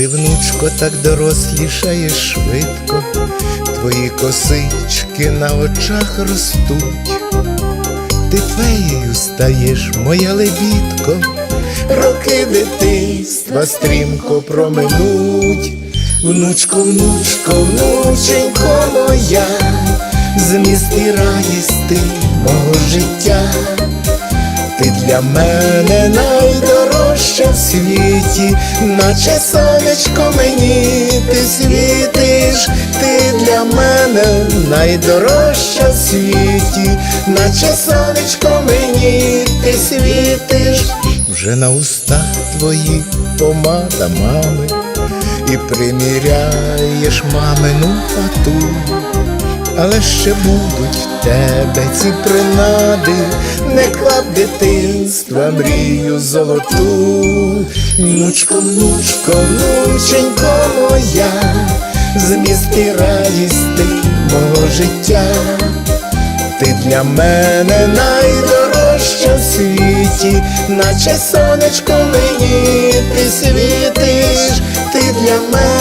Ти, внучко, так дорослішаєш швидко, твої косички на очах ростуть, ти феєю стаєш, моя лебідко, роки дитинства стрімко проминуть, внучко, внучко, внученько моя, зміст і радість ти мого життя. Ти для мене в світі, наче сонечко мені ти світиш, ти для мене найдорожча в світі, наче сонечко мені ти світиш, вже на устах твої помада мами, і приміряєш мамину фату. Але ще будуть в тебе ці принади, не клап дитинства, мрію золоту. Внучко, внучко, внученько моя, зміст і радість мого життя. Ти для мене найдорожча в світі, наче сонечко мені ти світиш, ти для мене.